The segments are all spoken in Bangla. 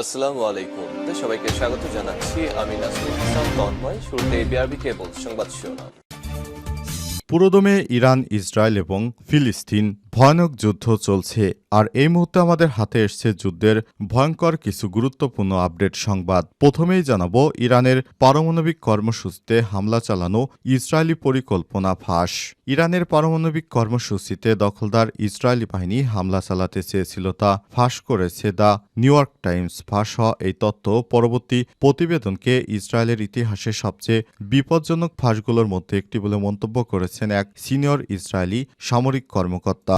আসসালামু আলাইকুম। সবাইকে স্বাগত জানাচ্ছি। আমি নাসরুল ইসলাম, তন্ময়। শুরুতে বিআরবি কেবল সংবাদ শিরোনাম। পুরোদমে ইরান, ইসরায়েল এবং ফিলিস্তিন ভয়ানক যুদ্ধ চলছে আর এই মুহূর্তে আমাদের হাতে এসছে যুদ্ধের ভয়ঙ্কর কিছু গুরুত্বপূর্ণ আপডেট সংবাদ। প্রথমেই জানাব, ইরানের পারমাণবিক কর্মসূচিতে হামলা চালানো ইসরায়েলি পরিকল্পনা ফাঁস। ইরানের পারমাণবিক কর্মসূচিতে দখলদার ইসরায়েলি বাহিনী হামলা চালাতে চেয়েছিল তা ফাঁস করেছে দ্য নিউ ইয়র্ক টাইমস। ফাঁস হওয়া এই তথ্য পরবর্তী প্রতিবেদনকে ইসরায়েলের ইতিহাসে সবচেয়ে বিপজ্জনক ফাঁসগুলোর মধ্যে একটি বলে মন্তব্য করেছেন এক সিনিয়র ইসরায়েলি সামরিক কর্মকর্তা।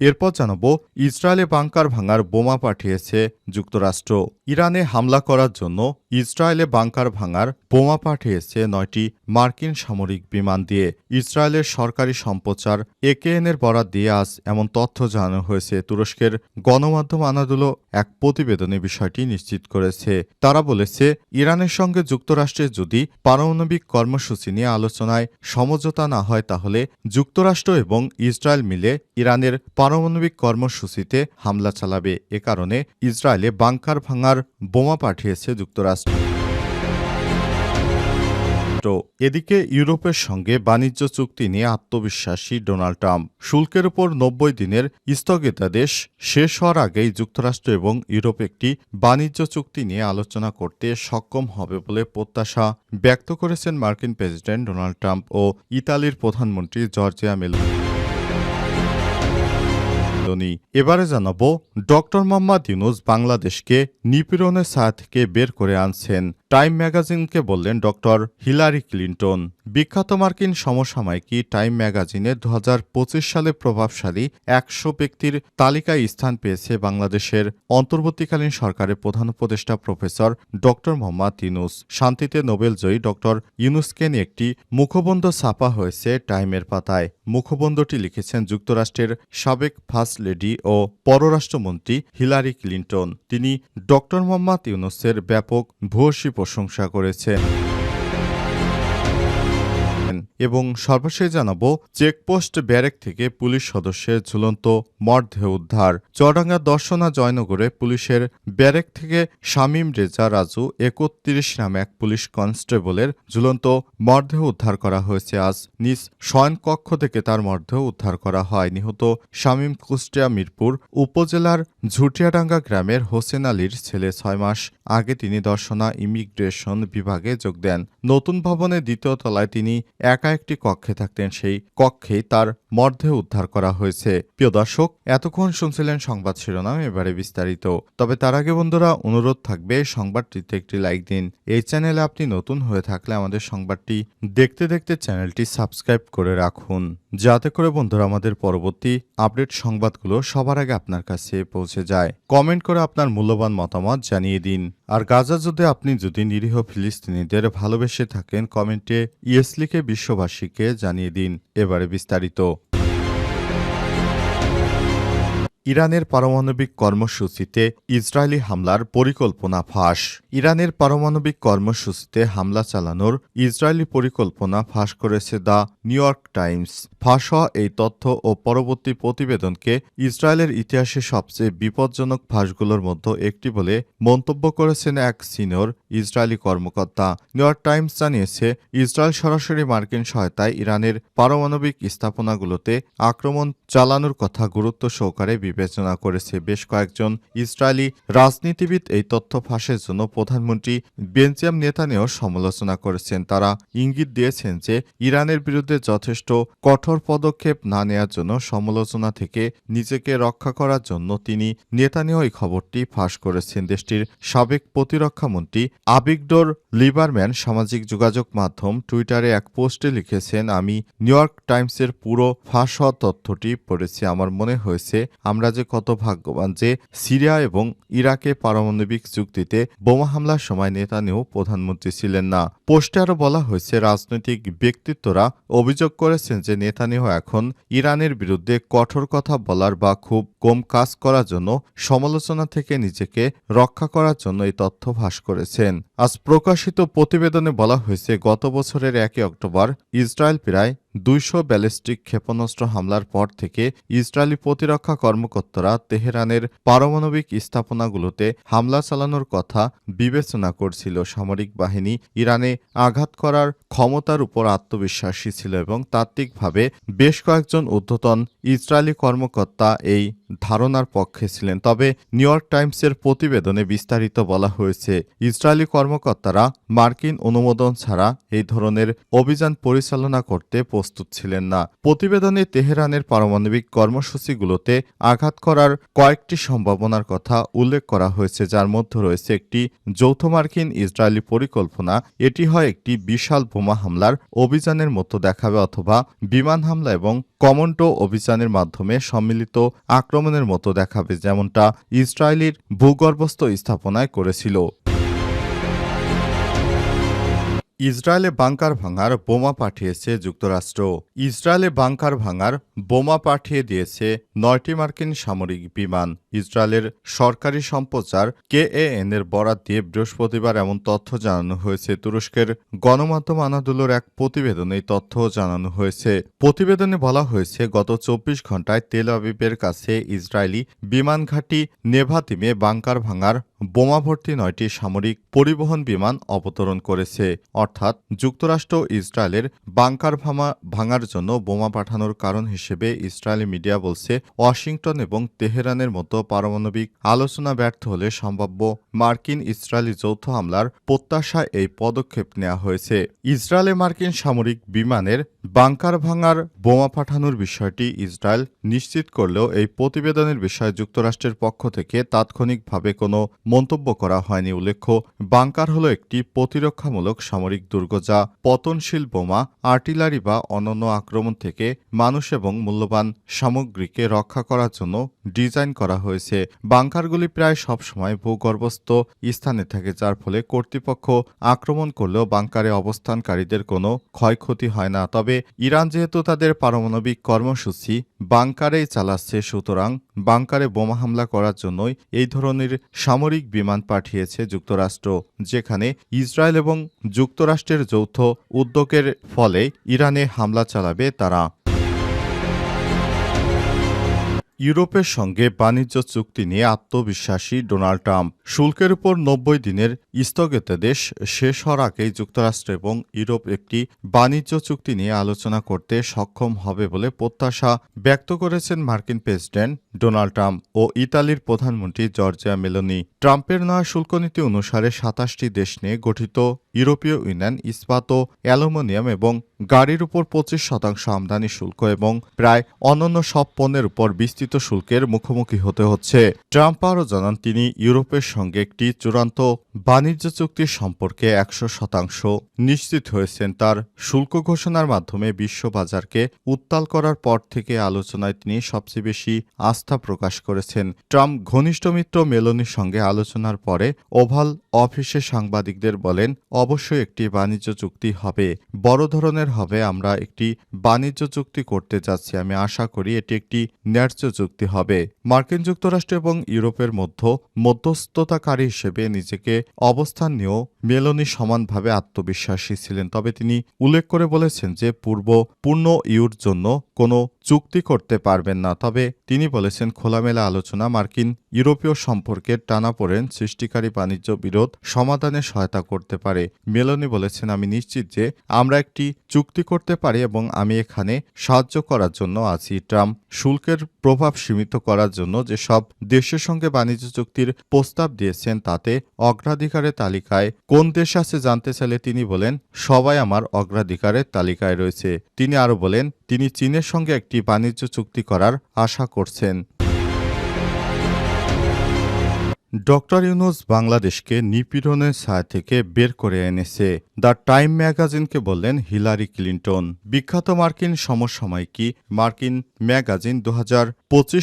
এরপর জানাব ইসরায়েলে বাংকার ভাঙার বোমা পাঠিয়েছে যুক্তরাষ্ট্র। ইরানে হামলা করার জন্য ইসরায়েলে বাংকার ভাঙার বোমা পাঠিয়েছে নয়টি মার্কিন সামরিক বিমান দিয়ে। ইসরায়েলের সরকারি সম্প্রচার একেএন এর বরাত দিয়ে আজ এমন তথ্য জানানো হয়েছে। তুরস্কের গণমাধ্যম আনাদুলো এক প্রতিবেদনে বিষয়টি নিশ্চিত করেছে। তারা বলেছে, ইরানের সঙ্গে যুক্তরাষ্ট্রের যদি পারমাণবিক কর্মসূচি নিয়ে আলোচনায় সমঝোতা না হয়, তাহলে যুক্তরাষ্ট্র এবং ইসরায়েল মিলে ইরানের পারমাণবিক কর্মসূচিতে হামলা চালাবে। এ কারণে ইসরায়েলে বাংকার ভাঙার বোমা পাঠিয়েছে যুক্তরাষ্ট্র। এদিকে ইউরোপের সঙ্গে বাণিজ্য চুক্তি নিয়ে আত্মবিশ্বাসী ডোনাল্ড ট্রাম্প। শুল্কের উপর নব্বই দিনের স্থগিতাদেশ শেষ হওয়ার আগেই যুক্তরাষ্ট্র এবং ইউরোপ একটি বাণিজ্য চুক্তি নিয়ে আলোচনা করতে সক্ষম হবে বলে প্রত্যাশা ব্যক্ত করেছেন মার্কিন প্রেসিডেন্ট ডোনাল্ড ট্রাম্প ও ইতালির প্রধানমন্ত্রী জর্জিয়া মেলো মেলোনি এবারে জানাব ডক্টর মোহাম্মদ ইউনুস বাংলাদেশকে নিপীড়নের ছায়া থেকে বের করে আনছেন। টাইম ম্যাগাজিনকে বললেন ডক্টর হিলারি ক্লিন্টন। বিখ্যাত মার্কিন সমসাময়িকী টাইম ম্যাগাজিনে দু হাজার পঁচিশ সালে প্রভাবশালী একশো ব্যক্তির তালিকায় স্থান পেয়েছে বাংলাদেশের অন্তর্বর্তীকালীন সরকারের প্রধান উপদেষ্টা প্রফেসর ডক্টর মোহাম্মদ ইউনুস। শান্তিতে নোবেলজয়ী ডক্টর ইউনুসকে নিয়ে একটি মুখবন্ধ ছাপা হয়েছে টাইমের পাতায়। মুখবন্ধটি লিখেছেন যুক্তরাষ্ট্রের সাবেক ফার্স্ট লেডি ও পররাষ্ট্রমন্ত্রী হিলারি ক্লিন্টন। তিনি ডক্টর মোহাম্মদ ইউনুসের ব্যাপক ভূয়সী প্রশংসা করেছেন এবং সর্বশেষ জানাব, চেকপোস্ট ব্যারেক থেকে পুলিশ সদস্যের ঝুলন্ত মরদেহ উদ্ধার। চুয়াডাঙ্গা দর্শনা জয়নগরে পুলিশের ব্যারেক থেকে শামীম রেজা রাজু একত্রিশ নামে এক পুলিশ কনস্টেবলের ঝুলন্ত মরদেহ উদ্ধার করা হয়েছে। আজ নিজ শয়নকক্ষ থেকে তার মরদেহ উদ্ধার করা হয়। নিহত শামীম কুষ্টিয়া মিরপুর উপজেলার ঝুটিয়াডাঙ্গা গ্রামের হোসেন আলীর ছেলে ছয় মাস আগে তিনি দর্শনা ইমিগ্রেশন বিভাগে যোগ দেন। নতুন ভবনের দ্বিতীয় তলায় তিনি একা একটি কক্ষে থাকতেন, সেই কক্ষেই তার মর্ধে উদ্ধার করা হয়েছে। প্রিয় দর্শক, এতক্ষণ শুনছিলেন সংবাদ শিরোনাম, এবারে বিস্তারিত। তবে তার আগে বন্ধুরা, অনুরোধ থাকবে, সংবাদটিতে একটি লাইক দিন। এই চ্যানেলে আপনি নতুন হয়ে থাকলে আমাদের সংবাদটি দেখতে দেখতে চ্যানেলটি সাবস্ক্রাইব করে রাখুন। যাতে করে বন্ধুরা, আমাদের পরবর্তী আপডেট সংবাদগুলো সবার আগে আপনার কাছে পৌঁছে যায়। কমেন্ট করে আপনার মূল্যবান মতামত জানিয়ে দিন। আর গাজা যুদ্ধে আপনি যদি নিরীহ ফিলিস্তিনিদের ভালোবেসে থাকেন, কমেন্টে ইয়েস লিখে বিশ্ববাসীকে জানিয়ে দিন এবারে বিস্তারিত। ইরানের পারমাণবিক কর্মসূচিতে ইসরায়েলি হামলার পরিকল্পনা ফাঁস। ইরানের পারমাণবিক কর্মসূচিতে হামলা চালানোর ইসরায়েলি পরিকল্পনা ফাঁস করেছে দ্য নিউ ইয়র্ক টাইমস। ফাঁস হওয়া এই তথ্য ও পরবর্তী প্রতিবেদনকে ইসরায়েলের ইতিহাসে সবচেয়ে বিপজ্জনক ফাঁসগুলোর মধ্যে একটি বলে মন্তব্য করেছেন এক সিনিয়র ইসরায়েলি কর্মকর্তা। নিউ ইয়র্ক টাইমস জানিয়েছে, ইসরায়েল সরাসরি মার্কিন সহায়তায় ইরানের পারমাণবিক স্থাপনাগুলোতে আক্রমণ চালানোর কথা গুরুত্ব সহকারে বিবেচনা করেছে বেশ কয়েকজন ইসরায়েলি রাজনীতিবিদ। এই তথ্য ফাঁসের জন্য প্রধানমন্ত্রী বেঞ্জাম নেতানিয়ার সমালোচনা করেছেন। তারা ইঙ্গিত দিয়েছেন যে, ইরানের বিরুদ্ধে যথেষ্ট কঠোর পদক্ষেপ না নেওয়ার জন্য সমালোচনা থেকে নিজেকে রক্ষা করার জন্য তিনি নেতানিয়াহ এই খবরটি ফাঁস করেছেন। দেশটির সাবেক প্রতিরক্ষামন্ত্রী আবিগডোর লিবারম্যান সামাজিক যোগাযোগ মাধ্যম টুইটারে এক পোস্টে লিখেছেন, আমি নিউ ইয়র্ক টাইমসের পুরো ফাঁস হওয়া তথ্যটি পড়েছি। আমার মনে হয়েছে, আমরা যে কত ভাগ্যবান যে সিরিয়া এবং ইরাকে পারমাণবিক চুক্তিতে বোমা হামলার সময় নেতানিয়াহু প্রধানমন্ত্রী ছিলেন না। পোস্টে আরও বলা হয়েছে, রাজনৈতিক ব্যক্তিত্বরা অভিযোগ করেছেন যে নেতানিয়াহু এখন ইরানের বিরুদ্ধে কঠোর কথা বলার বা খুব কম কাজ করার জন্য সমালোচনা থেকে নিজেকে রক্ষা করার জন্য এই তথ্য ভাস করেছেন। আজ প্রকাশিত প্রতিবেদনে বলা হয়েছে, গত বছরের একই অক্টোবর ইসরায়েল প্রায় দুইশো ব্যালিস্টিক ক্ষেপণাস্ত্র হামলার পর থেকে ইসরায়েলি প্রতিরক্ষা কর্মকর্তারা তেহরানের পারমাণবিক স্থাপনাগুলোতে হামলা চালানোর কথা বিবেচনা করছিল। সামরিক বাহিনী ইরানে আঘাত করার ক্ষমতার উপর আত্মবিশ্বাসী ছিল এবং তাত্ত্বিকভাবে বেশ কয়েকজন ঊর্ধ্বতন ইসরায়েলি কর্মকর্তা এই ধারণার পক্ষে ছিলেন। তবে নিউ ইয়র্ক টাইমসের প্রতিবেদনে বিস্তারিত বলা হয়েছে, ইসরায়েলি কর্মকর্তারা মার্কিন অনুমোদন ছাড়া এই ধরনের অভিযান পরিচালনা করতে প্রস্তুত ছিলেন না। প্রতিবেদনে তেহরানের পারমাণবিক কর্মসূচিগুলোতে আঘাত করার কয়েকটি সম্ভাবনার কথা উল্লেখ করা হয়েছে, যার মধ্যে রয়েছে একটি যৌথ মার্কিন ইসরায়েলি পরিকল্পনা, এটি হয় একটি বিশাল বোমা হামলার অভিযানের মতো দেখাবে, অথবা বিমান হামলা এবং কমন্টো অভিযানের মাধ্যমে সম্মিলিত আক্রমণের মতো দেখাবে যেমনটা ইসরায়েলির ভূগর্ভস্থ স্থাপনায় করেছিল। ইসরায়েলে বাংকার ভাঙার বোমা পাঠিয়েছে যুক্তরাষ্ট্র। ইসরায়েলে বাংকার ভাঙার বোমা পাঠিয়ে দিয়েছে নয়টি মার্কিন সামরিক বিমান। ইসরায়েলের সরকারি সম্প্রচার কেএএন এর বরাত দিয়ে বৃহস্পতিবার এমন তথ্য জানানো হয়েছে। তুরস্কের গণমাধ্যম আনাদুলোর এক প্রতিবেদনে এই তথ্য জানানো হয়েছে। প্রতিবেদনে বলা হয়েছে, গত চব্বিশ ঘন্টায় তেল আবিবের কাছে ইসরায়েলি বিমান ঘাঁটি নেভাতিমে বাংকার ভাঙার বোমা ভর্তি নয়টি সামরিক পরিবহন বিমান অবতরণ করেছে। অর্থাৎ যুক্তরাষ্ট্র ইসরায়েলের বাংকার ভাঙার জন্য বোমা পাঠানোর কারণ হিসেবে ইসরায়েলি মিডিয়া বলছে, ওয়াশিংটন এবং তেহরানের মতো পারমাণবিক আলোচনা ব্যর্থ হলে সম্ভাব্য মার্কিন ইসরায়েলি যৌথ হামলার প্রত্যাশা এই পদক্ষেপ নেওয়া হয়েছে। ইসরায়েলে মার্কিন সামরিক বিমানের বাংকার ভাঙার বোমা পাঠানোর বিষয়টি ইসরায়েল নিশ্চিত করলেও এই প্রতিবেদনের বিষয়ে যুক্তরাষ্ট্রের পক্ষ থেকে তাৎক্ষণিকভাবে কোনো মন্তব্য করা হয়নি উল্লেখ্য, বাংকার হল একটি প্রতিরক্ষামূলক সামরিক দুর্গ যা পতনশীল বোমা, আর্টিলারি বা অনন্য আক্রমণ থেকে মানুষ এবং মূল্যবান সামগ্রীকে রক্ষা করার জন্য ডিজাইন করা হয়েছে। বাংকারগুলি প্রায় সবসময় ভূগর্ভস্থ স্থানে থাকে, যার ফলে কর্তৃপক্ষ আক্রমণ করলেও বাংকারে অবস্থানকারীদের কোনো ক্ষয়ক্ষতি হয় না। তবে ইরান যেহেতু তাদের পারমাণবিক কর্মসূচি বাংকারেই চালাচ্ছে, সুতরাং বাংকারে বোমা হামলা করার জন্যই এই ধরনের সামরিক বিমান পাঠিয়েছে যুক্তরাষ্ট্র যেখানে ইসরায়েল এবং যুক্তরাষ্ট্রের যৌথ উদ্যোগের ফলে ইরানে হামলা চালাবে তারা। ইউরোপের সঙ্গে বাণিজ্য চুক্তি নিয়ে আত্মবিশ্বাসী ডোনাল্ড ট্রাম্প। শুল্কের উপর নব্বই দিনের স্থগিতাদেশ শেষ হওয়ার আগেই যুক্তরাষ্ট্র এবং ইউরোপ একটি বাণিজ্য চুক্তি নিয়ে আলোচনা করতে সক্ষম হবে বলে প্রত্যাশা ব্যক্ত করেছেন মার্কিন প্রেসিডেন্ট ডোনাল্ড ট্রাম্প ও ইতালির প্রধানমন্ত্রী জর্জিয়া মেলোনি। ট্রাম্পের নয়া শুল্ক নীতি অনুসারে সাতাশটি দেশ নিয়ে গঠিত ইউরোপীয় ইউনিয়ন ইস্পাত অ্যালুমিনিয়াম এবং গাড়ির উপর পঁচিশ শতাংশ আমদানি শুল্ক এবং প্রায় অন্যান্য সব পণ্যের উপর বিস্তৃত শুল্কের মুখোমুখি হতে হচ্ছে। ট্রাম্প আরও জানান, তিনি ইউরোপের সঙ্গে একটি চূড়ান্ত বাণিজ্য চুক্তির সম্পর্কে একশো শতাংশ নিশ্চিত হয়েছেন। তার শুল্ক ঘোষণার মাধ্যমে বিশ্ববাজারকে উত্তাল করার পর থেকে আলোচনায় তিনি সবচেয়ে বেশি আস্থা প্রকাশ করেছেন। ট্রাম্প ঘনিষ্ঠ মিত্র মেলোনির সঙ্গে আলোচনার পরে ওভাল অফিসে সাংবাদিকদের বলেন, অবশ্যই একটি বাণিজ্য চুক্তি হবে। বড় ধরনের হবে, আমরা একটি বাণিজ্য চুক্তি করতে যাচ্ছি। আমি আশা করি এটি একটি ন্যায্য চুক্তি হবে। মার্কিন যুক্তরাষ্ট্র এবং ইউরোপের মধ্য, মধ্যস্থতাকারী হিসেবে নিজেকে অবস্থান নিয়েও মেলোনি সমানভাবে আত্মবিশ্বাসী ছিলেন। তবে তিনি উল্লেখ করে বলেছেন যে, পূর্ব পূর্ণ ইউর জন্য কোনো চুক্তি করতে পারবেন না। তবে তিনি বলেছেন, খোলামেলা আলোচনা মার্কিন ইউরোপীয় সম্পর্কের টানাপোড়েন, সৃষ্টিকারী বাণিজ্য বিরোধ সমাধানে সহায়তা করতে পারে। মেলোনি বলেছেন, আমি নিশ্চিত যে, আমরা একটি চুক্তি করতে পারি এবং আমি এখানে সাহায্য করার জন্য আছি। ট্রাম্প শুল্কের প্রভাব সীমিত করার জন্য যে সব দেশের সঙ্গে বাণিজ্য চুক্তির প্রস্তাব দিয়েছেন, তাতে অগ্রাধিকারের তালিকায় কোন দেশ আছে জানতে চাইলে তিনি বলেন, সবাই আমার অগ্রাধিকারের তালিকায় রয়েছে। তিনি আরও বলেন, তিনি চীনের সঙ্গে একটি বাণিজ্য চুক্তি করার আশা করছেন। ডক্টর ইউনুস বাংলাদেশকে নিপীড়নের ছায়া থেকে বের করে এনেছে। দ্য টাইম ম্যাগাজিনকে বললেন হিলারি ক্লিন্টন। বিখ্যাত মার্কিন সমসাময়িকী মার্কিন ম্যাগাজিন দু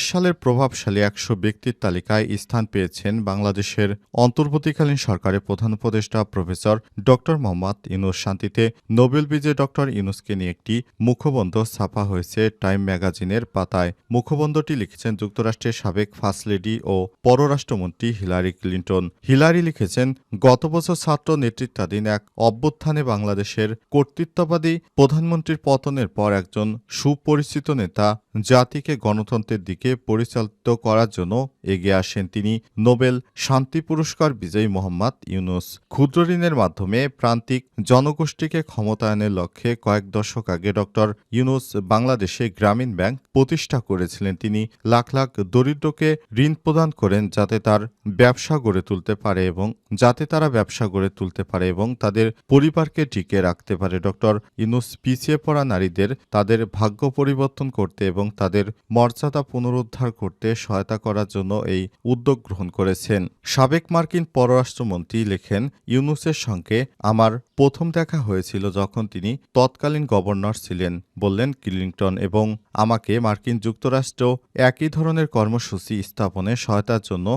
সালের প্রভাবশালী একশো ব্যক্তির তালিকায় স্থান পেয়েছেন বাংলাদেশের অন্তর্বর্তীকালীন সরকারের প্রধান উপদেষ্টা প্রফেসর ডক্টর মোহাম্মদ ইউনুস। শান্তিতে নোবেল বিজয়ী ডক্টর ইউনুসকে নিয়ে একটি মুখবন্ধ ছাপা হয়েছে টাইম ম্যাগাজিনের পাতায়। মুখবন্ধটি লিখেছেন যুক্তরাষ্ট্রের সাবেক ফার্স্ট লেডি ও পররাষ্ট্রমন্ত্রী হিলারি ক্লিন্টন। হিলারি লিখেছেন, গত বছর ছাত্র নেতৃত্বাধীন এক অভ্যুত্থানে বাংলাদেশের কর্তৃত্ববাদী প্রধানমন্ত্রীর পতনের পর একজন সুপরিচিত নেতা জাতিকে গণতন্ত্রের দিকে পরিচালিত করার জন্য এগিয়ে আসেন তিনি। নোবেল শান্তি পুরস্কার বিজয়ী মোহাম্মদ ইউনুস। ক্ষুদ্র ঋণের মাধ্যমে প্রান্তিক জনগোষ্ঠীকে ক্ষমতায়নের লক্ষ্যে কয়েক দশক আগে ডক্টর ইউনুস বাংলাদেশে গ্রামীণ ব্যাংক প্রতিষ্ঠা করেছিলেন। তিনি লাখ লাখ দরিদ্রকে ঋণ প্রদান করেন যাতে তার ব্যবসা গড়ে তুলতে পারে এবং যাতে তারা ব্যবসা গড়ে তুলতে পারে এবং তাদের পরিবারকে টিকে রাখতে পারে। ডক্টর ইউনুস পিছিয়ে পড়া নারীদের তাদের ভাগ্য পরিবর্তন করতে এবং তাদের মর্যাদা পুনরুদ্ধার করতে সহায়তা করার জন্য এই উদ্যোগ গ্রহণ করেছেন। সাবেক মার্কিন পররাষ্ট্রমন্ত্রী লেখেন, ইউনুসের সঙ্গে আমার প্রথম দেখা হয়েছিল যখন তিনি তৎকালীন গভর্নর ছিলেন, বললেন ক্লিংটন এবং আমাকে মার্কিন যুক্তরাষ্ট্র একই ধরনের কর্মসূচি স্থাপনে সহায়তার জন্য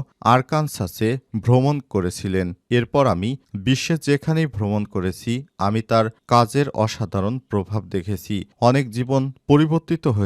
আরকানসাসে ভ্রমণ করেছিলেন। এরপর আমি বিশ্বে যেখানেই ভ্রমণ করেছি, আমি তার কাজের অসাধারণ প্রভাব দেখেছি। অনেক জীবন পরিবর্তিত হয়েছে।